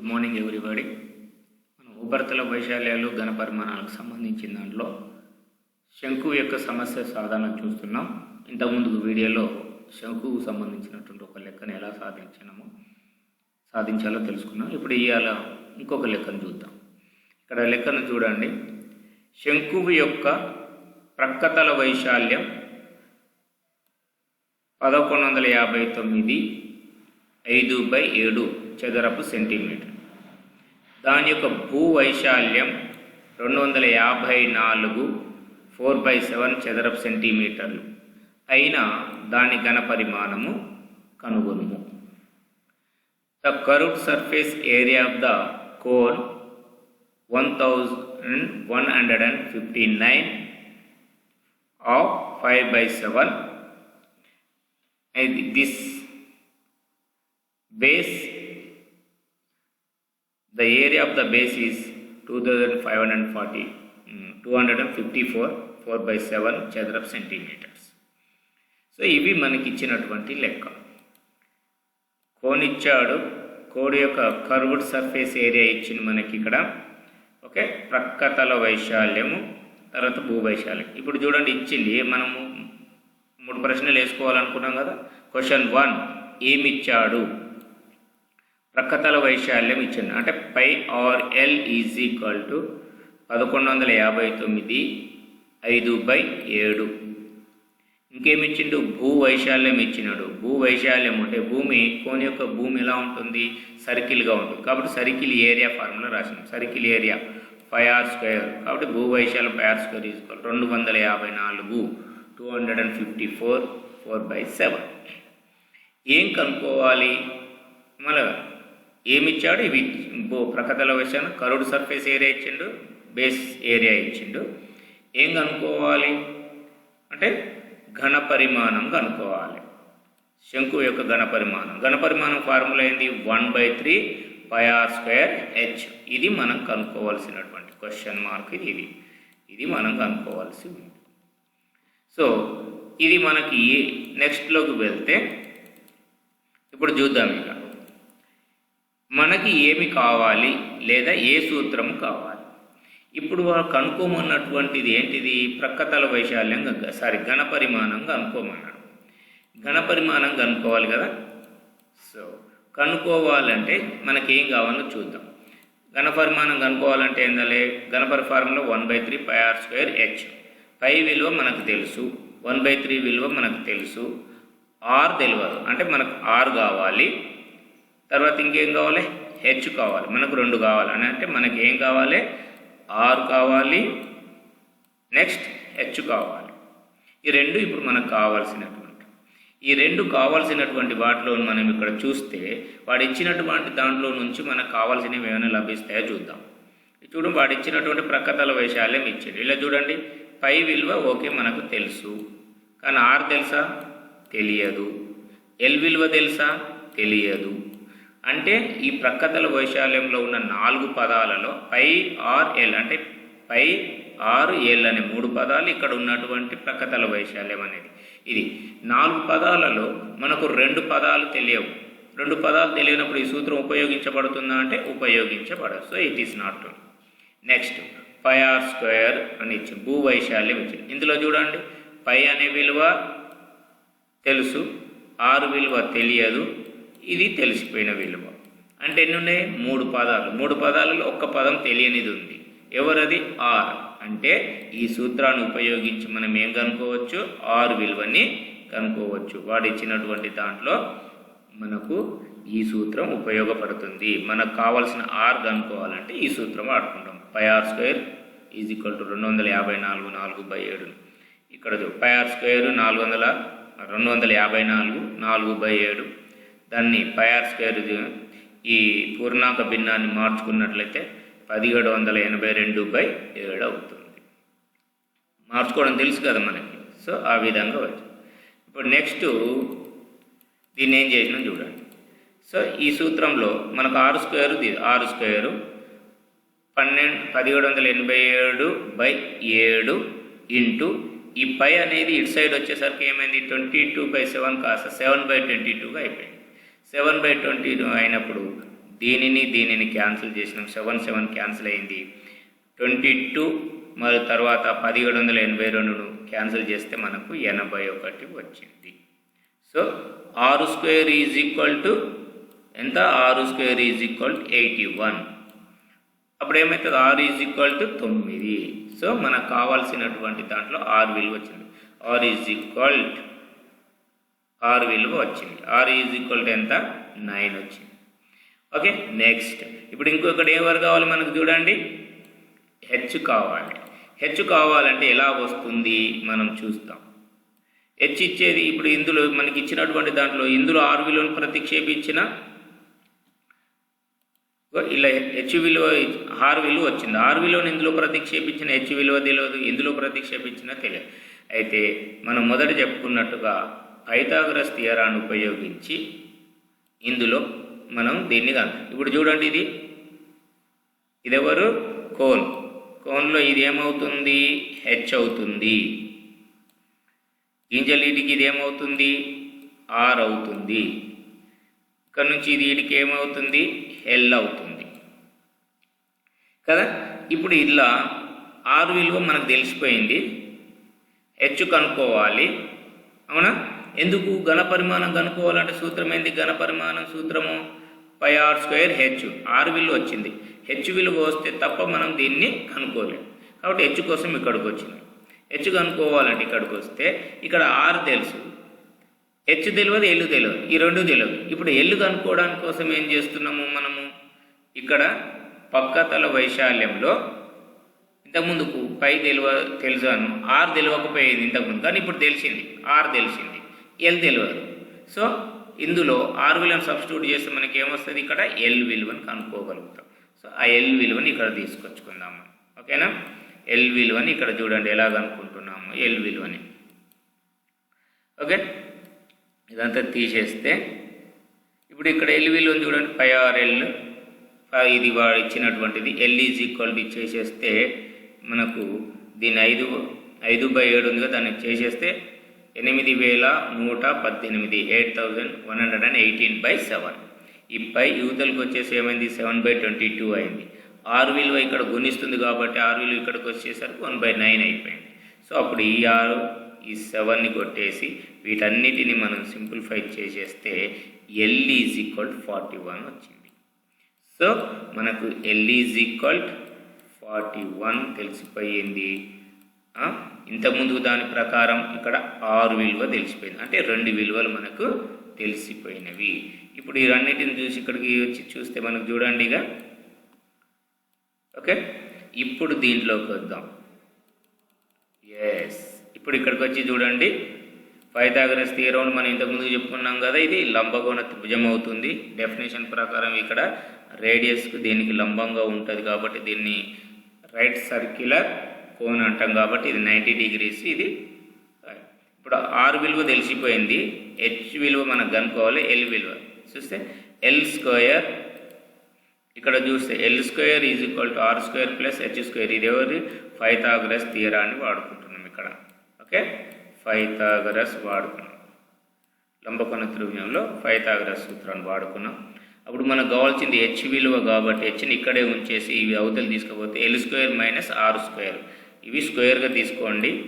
Good morning everybody మనం ఉపరితల వైశాల్యాలు ఘనపరిమాణాలకు సంబంధించిన దాంట్లో శంకు యొక్క సమస్య సాధన చూస్తున్నాం. ఇంతకుముందు వీడియోలో శంకువు సంబంధించినటువంటి ఒక లెక్కను ఎలా సాధించినామో సాధించాలో తెలుసుకున్నాం. ఇప్పుడు ఇవాళ ఇంకొక లెక్కను చూద్దాం. ఇక్కడ లెక్కను చూడండి. శంకువు యొక్క ప్రక్కతల వైశాల్యం పదకొండు వందల యాభై తొమ్మిది ఐదు బై ఏడు చదరపు సెంటీమీటర్. దాని యొక్క భూ వైశాల్యం రెండు వందల యాభై నాలుగు ఫోర్ బై సెవెన్ చదరపు సెంటీమీటర్లు. అయిన దాని ఘన పరిమాణము కనుగొనుము. The curved surface area of the cone one thousand one hundred and fifty nine of five by seven. This base the area of the base is 2540 254 4 by 7 చదరపు సెంటీమీటర్స్ సో ఇవి మనకి ఇచ్చినటువంటి లెక్క. కోన్ ఇచ్చాడు కోడి యొక్క కర్వ్డ్ సర్ఫేస్ ఏరియా ఇచ్చింది మనకి ఇక్కడ ఓకే ప్రక్కతల వైశాల్యము తర్వాత భూ వైశాల్యం. ఇప్పుడు చూడండి ఇచ్చింది మనము మూడు ప్రశ్నలు వేసుకోవాలనుకున్నాం కదా? Question one ఏమిచ్చాడు? ప్రక్కతల వైశాల్యం ఇచ్చింది. అంటే pi r l is equal to పదకొండు వందల యాభై తొమ్మిది ఐదు బై ఏడు. ఇంకేమి ఇచ్చిండు భూ వైశాల్యం ఇచ్చినాడు. భూ వైశాల్యం అంటే భూమి కోని యొక్క భూమి ఎలా ఉంటుంది? సర్కిల్గా ఉంటుంది. కాబట్టి circle area formula రాసినాం. Circle area pi r square కాబట్టి భూ వైశాల్యం ఫైవ్ ఆర్ స్క్వేర్ ఈజ్వల్ రెండు వందల యాభై నాలుగు. Two hundred and fifty four four by seven ఏం కనుక్కోవాలి? మళ్ళీ ఏమి ఇచ్చాడు ఇవి బో ప్రకతల వచ్చాను కరుడు సర్ఫేస్ ఏరియా ఇచ్చిండు బేస్ ఏరియా ఇచ్చిండు. ఏం కనుక్కోవాలి? అంటే ఘన పరిమాణం కనుక్కోవాలి. శంకు యొక్క ఘన పరిమాణం. ఘన పరిమాణం ఫార్ములా ఏంది? One by three pi r square h ఇది మనం కనుక్కోవాల్సినటువంటి క్వశ్చన్ మార్క్ ఇది. ఇది మనం కనుక్కోవాల్సి ఉంది. సో ఇది మనకి నెక్స్ట్లోకి వెళ్తే ఇప్పుడు చూద్దాం ఇక. మనకి ఏమి కావాలి లేదా ఏ సూత్రం కావాలి? ఇప్పుడు వాళ్ళు కనుక్కోమన్నటువంటిది ఏంటిది? ప్రక్కతల వైశాల్యం సారీ ఘన పరిమాణం కనుక్కోమన్నాడు ఘనపరిమాణం కనుక్కోవాలి కదా? సో కనుక్కోవాలంటే మనకి ఏం కావాలో చూద్దాం. ఘనపరిమాణం కనుక్కోవాలంటే ఏందలే ఘనపరి formula one by three pi r square h pi విలువ మనకు తెలుసు. వన్ బై త్రీ విలువ మనకు తెలుసు. ఆర్ తెలియదు అంటే మనకు ఆర్ కావాలి. తర్వాత ఇంకేం కావాలి? హెచ్ కావాలి. మనకు రెండు కావాలి. అని అంటే మనకి ఏం కావాలి? ఆర్ కావాలి. నెక్స్ట్ హెచ్ కావాలి. ఈ రెండు ఇప్పుడు మనకు కావాల్సినటువంటి ఈ రెండు కావాల్సినటువంటి వాటిలో మనం ఇక్కడ చూస్తే వాడు ఇచ్చినటువంటి దాంట్లో నుంచి మనకు కావాల్సినవి ఏమైనా లభిస్తాయో చూద్దాం. చూడండి వాడు ఇచ్చినటువంటి ప్రక్కతల వైశాల్యం ఇచ్చాడు. ఇలా చూడండి. పై విలువ ఓకే మనకు తెలుసు. కానీ ఆర్ తెలుసా? తెలియదు. ఎల్ విలువ తెలుసా? తెలియదు. అంటే ఈ ప్రక్కతల వైశాల్యంలో ఉన్న నాలుగు పదాలలో పై ఆర్ ఎల్ అంటే పై ఆరు ఎల్ అనే మూడు పదాలు ఇక్కడ ఉన్నటువంటి ప్రకతల వైశాల్యం అనేది. ఇది నాలుగు పదాలలో మనకు రెండు పదాలు తెలియవు. రెండు పదాలు తెలియనప్పుడు ఈ సూత్రం ఉపయోగించబడుతుందా అంటే ఉపయోగించబడదు. So it is not next pi r square అని ఇచ్చింది భూ వైశాల్యం ఇచ్చింది ఇందులో చూడండి. పై అనే విలువ తెలుసు. ఆరు విలువ తెలియదు. ఇది తెలిసిపోయిన విలువ. అంటే ఎన్ని ఉన్నాయి మూడు పదాలు. మూడు పదాలలో ఒక్క పదం తెలియనిది ఉంది. ఎవరది? ఆర్. అంటే ఈ సూత్రాన్ని ఉపయోగించి మనం ఏం కనుక్కోవచ్చు? ఆర్ విలువని కనుక్కోవచ్చు. వాడు ఇచ్చినటువంటి దాంట్లో మనకు ఈ సూత్రం ఉపయోగపడుతుంది. మనకు కావాల్సిన ఆర్ కనుక్కోవాలంటే ఈ సూత్రం వాడుకుంటాం. Pi r square is equal to రెండు వందల యాభై నాలుగు నాలుగు బై ఏడు. ఇక్కడ పై ఆర్ స్క్వేర్ నాలుగు వందల రెండు వందల యాభై నాలుగు నాలుగు బై ఏడు. దాన్ని పైఆర్ స్క్వేర్ ఈ పూర్ణాంక భిన్నాన్ని మార్చుకున్నట్లయితే పదిహేడు వందల ఎనభై రెండు బై ఏడు అవుతుంది. మార్చుకోవడం తెలుసు కదా మనకి. సో ఆ విధంగా వచ్చి. ఇప్పుడు నెక్స్ట్ దీన్ని ఏం చేసినా చూడండి. సో ఈ సూత్రంలో మనకు ఆరు స్క్వేరు ఆరు స్క్వేరు పన్నెండు పదిహేడు వందల ఎనభై ఏడు బై ఏడు ఇంటూ ఈ పై అనేది ఇటు సైడ్ వచ్చేసరికి ఏమైంది? ట్వంటీ టూ బై సెవెన్ కాస్త సెవెన్ బై ట్వంటీ టూగా అయిపోయింది. సెవెన్ బై ట్వంటీ అయినప్పుడు దీనిని దీనిని క్యాన్సిల్ చేసినాం. సెవెన్ సెవెన్ క్యాన్సిల్ అయింది. ట్వంటీ టూ మరి తర్వాత పదిహేడు వందల ఎనభై రెండును క్యాన్సిల్ చేస్తే మనకు ఎనభై ఒకటి వచ్చింది. సో ఆరు స్క్వేర్ ఈజ్ ఈక్వల్ టు ఎంత? ఆరు square is equal to eighty one. అప్పుడు ఏమవుతుంది ఆరు ఈజ్ ఈక్వల్ టు తొమ్మిది. సో మనకు కావాల్సినటువంటి దాంట్లో ఆరు విలువ వచ్చింది. ఆర్ ఈజ్ ఈక్వల్ ఆరు విలువ వచ్చింది. ఆర్ ఈజ్ ఈక్వల్ టు ఎంత? నైన్ వచ్చింది. Okay next. ఇప్పుడు ఇంకొకటి ఎవరు కావాలి మనకు చూడండి? హెచ్ కావాలి. హెచ్ కావాలంటే ఎలా వస్తుంది? మనం చూస్తాం. హెచ్ ఇచ్చేది ఇప్పుడు ఇందులో మనకి ఇచ్చినటువంటి దాంట్లో ఇందులో ఆరు విలువను ప్రతిక్షేపించిన ఇలా హెచ్ విలువ ఆరు విలువ వచ్చింది. ఆరు విలువను ఇందులో ప్రతిక్షేపించిన హెచ్ విలువ తెలియదు. ఇందులో ప్రతిక్షేపించినా తెలియదు. అయితే మనం మొదట చెప్పుకున్నట్టుగా పైథాగరస్ థియరాన్ని ఉపయోగించి ఇందులో మనం దీన్ని కను ఇప్పుడు చూడండి ఇది. ఇదెవరు? కోన్. కోన్లో ఇది ఏమవుతుంది? హెచ్ అవుతుంది. గింజలీటికి ఇది ఏమవుతుంది? ఆర్ అవుతుంది. ఇక్కడ నుంచి ఇది వీడికి ఏమవుతుంది? ఎల్ అవుతుంది. కదా? ఇప్పుడు ఇలా ఆరు విలువ మనకు తెలిసిపోయింది. హెచ్ కనుక్కోవాలి. అవునా? ఎందుకు ఘన పరిమాణం కనుక్కోవాలంటే సూత్రం ఏంది ఘన పరిమాణం సూత్రము పై ఆర్ స్క్వేర్ హెచ్ ఆరు విలువ వచ్చింది. హెచ్ విలువ వస్తే తప్ప మనం దీన్ని కనుక్కోలేము కాబట్టి హెచ్ కోసం ఇక్కడికి వచ్చింది. హెచ్ కనుక్కోవాలంటే ఇక్కడికి వస్తే ఇక్కడ ఆర్ తెలుసు. హెచ్ తెలియదు ఎల్లు తెలియదు. ఈ రెండు తెలియదు. ఇప్పుడు ఎల్లు కనుక్కోవడానికి కోసం ఏం చేస్తున్నాము మనము? ఇక్కడ పక్కతల వైశాల్యంలో ఇంతకుముందుకు పై తెలివ తెలుసాను. ఆర్ తెలియకపోయేది ఇంతకుముందు. కానీ ఇప్పుడు తెలిసింది. ఆర్ తెలిసింది. ఎల్ తెలియదు సో ఇందులో ఆర్ విలువను సబ్స్టిట్యూట్ చేస్తే మనకి ఏమొస్తుంది ఇక్కడ ఎల్ విలువని కనుక్కోగలుగుతాం. సో ఆ ఎల్ విలువని ఇక్కడ తీసుకొచ్చుకుందాము ఓకేనా ఎల్ విలువని ఇక్కడ చూడండి ఎలా కనుక్కుంటున్నాము? ఎల్ విలువని. ఓకే ఇదంతా తీసేస్తే ఇప్పుడు ఇక్కడ ఎల్ విలువని చూడండి. ఫైవ్ ఆర్ ఎల్ ఇది వాడు ఇచ్చినటువంటిది. ఎల్ ఈజ్ ఈక్వల్ టు చేసేస్తే మనకు దీన్ని ఐదు ఐదు బై ఏడు ఉంది కదా దాన్ని చేసేస్తే ఎనిమిది వేల నూట పద్దెనిమిది eight thousand one hundred and eighteen by seven ఈ పై యువతలకు వచ్చేసి ఏమైంది? సెవెన్ బై ట్వంటీ టూ అయింది. ఆరు విలువ ఇక్కడ గుణిస్తుంది కాబట్టి ఆరు విలువ ఇక్కడికి వచ్చేసరికి వన్ బై నైన్ అయిపోయింది. సో అప్పుడు ఈ ఆరు ఈ సెవెన్ని కొట్టేసి వీటన్నిటిని మనం సింప్లిఫై చేసేస్తే l is equal forty one వచ్చింది. సో మనకు l is equal forty one తెలిసిపోయింది. ఇంతకుముందు దాని ప్రకారం ఇక్కడ ఆరు విలువ తెలిసిపోయింది. అంటే రెండు విలువలు మనకు తెలిసిపోయినవి. ఇప్పుడు ఈ రెండింటిని చూసి ఇక్కడికి వచ్చి చూస్తే మనకు చూడండి ఇక. ఓకే? ఇప్పుడు దీంట్లోకి వద్దాం. ఎస్ ఇప్పుడు ఇక్కడికి వచ్చి చూడండి. పైథాగరస్ థియరం మనం ఇంతకుముందు చెప్పుకున్నాం కదా ఇది లంబకోణ త్రిభుజం అవుతుంది. డెఫినేషన్ ప్రకారం ఇక్కడ రేడియస్కు దీనికి లంబంగా ఉంటుంది కాబట్టి దీన్ని రైట్ సర్క్యులర్ కోన్ అంటాం కాబట్టి ఇది నైంటీ డిగ్రీస్ ఇది ఇప్పుడు ఆర్ విలువ తెలిసిపోయింది హెచ్ విలువ మనకు కనుక్కోవాలి ఎల్ విలువ. చూస్తే ఎల్ స్క్వేర్ ఇక్కడ చూస్తే l square is equal to r square plus h square. ఇది ఎవరి ఫైథాగరస్ అని వాడుకుంటున్నాం ఇక్కడ. ఓకే? ఫైతాగ్రస్ వాడుకున్నాం. లంబకోణ త్రిభుజంలో ఫైతాగ్రస్ సూత్రాన్ని వాడుకున్నాం. అప్పుడు మనకు కావాల్సింది హెచ్ విలువ కాబట్టి హెచ్ని ఇక్కడే ఉంచేసి ఇవి అవతలు తీసుకపోతే l square minus r square. ఇవి స్క్వేర్గా తీసుకోండి.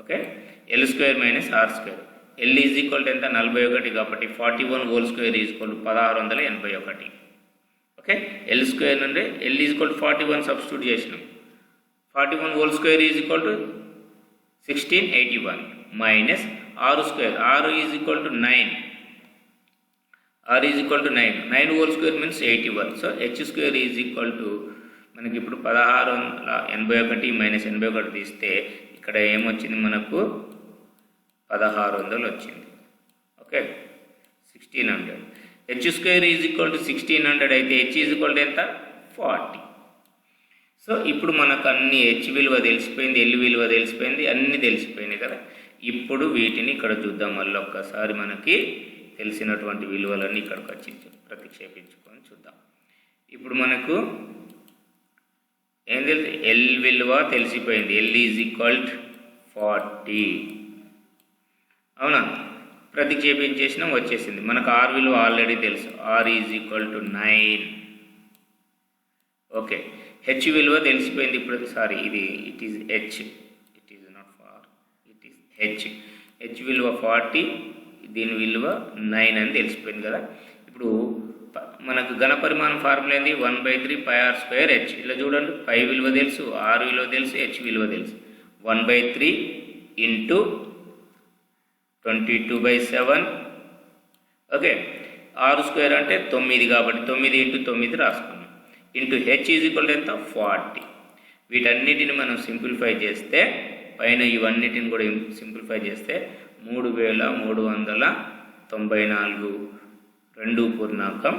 Okay? L square minus r square. L is equal to ఎంత? నలభై ఒకటి కాబట్టి forty one whole square is to పదహారు వందల ఎనభై ఒకటి. ఓకే? ఎల్ స్క్వేర్ నుండి l equal to forty one substitute చేసినాం. Forty one whole square is equal to sixteen eighty one minus ఆరు స్క్వేర్. ఆరు is equal to nine. R is equal to nine. Nine whole square means eighty one. So h square is equal to మనకి ఇప్పుడు పదహారు వందల ఎనభై ఒకటి minus ఎనభై ఒకటి తీస్తే ఇక్కడ ఏమొచ్చింది మనకు? పదహారు వందలు వచ్చింది okay? Sixteen hundred. H square is equal to sixteen hundred అయితే హెచ్ ఈజ్ ఈక్వల్ టు ఎంత? ఫార్టీ. సో ఇప్పుడు మనకు అన్ని హెచ్ విలువ తెలిసిపోయింది ఎల్ విలువ తెలిసిపోయింది అన్నీ తెలిసిపోయినాయి కదా? ఇప్పుడు వీటిని ఇక్కడ చూద్దాం. మళ్ళీ ఒక్కసారి మనకి తెలిసినటువంటి విలువలన్నీ ఇక్కడికి వచ్చి ప్రతిక్షేపించుకొని చూద్దాం. ఇప్పుడు మనకు ఏం తెలుసు? ఎల్ విలువ తెలిసిపోయింది. ఎల్ ఈజ్ ఈక్వల్ ఫార్టీ అవునా? ప్రతిక్షేపించేసినాం వచ్చేసింది. మనకు ఆర్ విలువ ఆల్రెడీ తెలుసు. R is equal to nine okay h విలువ తెలిసిపోయింది ఇప్పుడు. సారీ ఇది it is h it is not for it is h h విలువ ఫార్టీ దీని విలువ నైన్ అని తెలిసిపోయింది కదా. ఇప్పుడు మనకు ఘన పరిమాణం ఫార్ములా ఏంది? One by three pi r square h ఇలా చూడండి. పై విలువ తెలుసు ఆర్ విలువ తెలుసు హెచ్ విలువ తెలుసు. One by three into twenty two by seven okay ఆరు స్క్వేర్ అంటే తొమ్మిది కాబట్టి తొమ్మిది ఇంటూ తొమ్మిది రాసుకున్నాం. ఇంటూ హెచ్ ఈజ్ ఈక్వల్ ఎంత? ఫార్టీ వీటన్నిటిని మనం సింప్లిఫై చేస్తే పైన ఇవన్నిటిని కూడా సింప్లిఫై చేస్తే మూడు వేల మూడు వందల తొంభై నాలుగు రెండు పూర్ణాంకం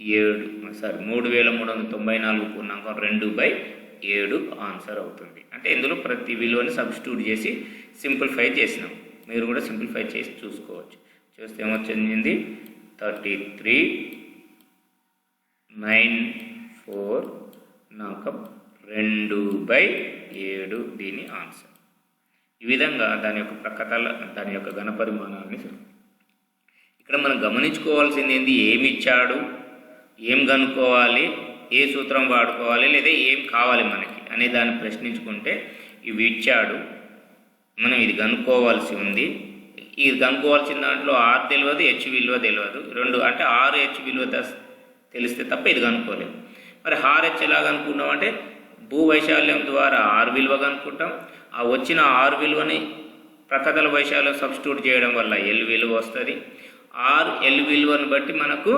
ఏడు. సారీ మూడు వేల మూడు వందల తొంభై నాలుగు పూర్ణాంకం రెండు బై ఏడు ఆన్సర్ అవుతుంది. అంటే ఇందులో ప్రతి విలువని సబ్స్టిట్యూట్ చేసి సింప్లిఫై చేసినాం. మీరు కూడా సింప్లిఫై చేసి చూసుకోవచ్చు. చూస్తే ఏమొచ్చింది థర్టీ త్రీ నైన్ ఫోర్ నాకం రెండు బై ఏడు దీని ఆన్సర్. ఈ విధంగా దాని యొక్క ప్రకటన దాని యొక్క ఘన పరిమాణాన్ని ఇక్కడ మనం గమనించుకోవాల్సింది ఏంది ఏమి ఇచ్చాడు ఏం కనుక్కోవాలి? ఏ సూత్రం వాడుకోవాలి? లేదా ఏం కావాలి మనకి? అనే దాన్ని ప్రశ్నించుకుంటే ఇవి ఇచ్చాడు. మనం ఇది కనుక్కోవాల్సి ఉంది. ఇది కనుక్కోవాల్సిన దాంట్లో ఆర్ తెలియదు హెచ్ విలువ తెలియదు రెండు అంటే ఆరు హెచ్ విలువ తెలిస్తే తప్ప ఇది కనుక్కోలేము మరి హార్ హెచ్ ఎలా కనుక్కుంటాం అంటే భూ వైశాల్యం ద్వారా ఆరు విలువ కనుక్కుంటాం. ఆ వచ్చిన ఆరు విలువని ప్రకటల వైశాల్యం సబ్స్టిట్యూట్ చేయడం వల్ల ఎల్ విలువ వస్తుంది. ఆర్ ఎల్ విలువను బట్టి మనకు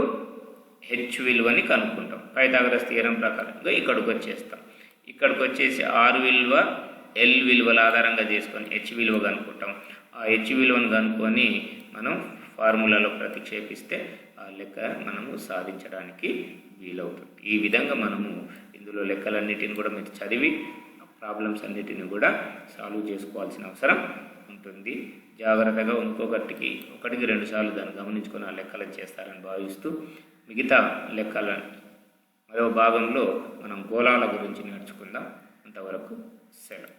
హెచ్ విలువని కనుక్కుంటాం. పైథాగరస్ తీరం ప్రకారంగా ఇక్కడికి వచ్చేస్తాం. ఇక్కడికి వచ్చేసి ఆర్ విలువ ఎల్ విలువల ఆధారంగా చేసుకొని హెచ్ విలువ కనుక్కుంటాం. ఆ హెచ్ విలువను కనుక్కొని మనం ఫార్ములాలో ప్రతిక్షేపిస్తే ఆ లెక్క మనము సాధించడానికి వీలవుతుంది. ఈ విధంగా మనము ఇందులో లెక్కలన్నిటిని కూడా మీరు చదివి ప్రాబ్లమ్స్ అన్నిటిని కూడా సాల్వ్ చేసుకోవాల్సిన అవసరం ఉంటుంది. జాగ్రత్తగా ఇంకొకటికి ఒకటికి రెండు సార్లు దాన్ని గమనించుకొని ఆ లెక్కలను చేస్తారని భావిస్తూ మిగతా లెక్కల మరో భాగంలో మనం గోళాల గురించి నేర్చుకుందాం. అంతవరకు సెలవు.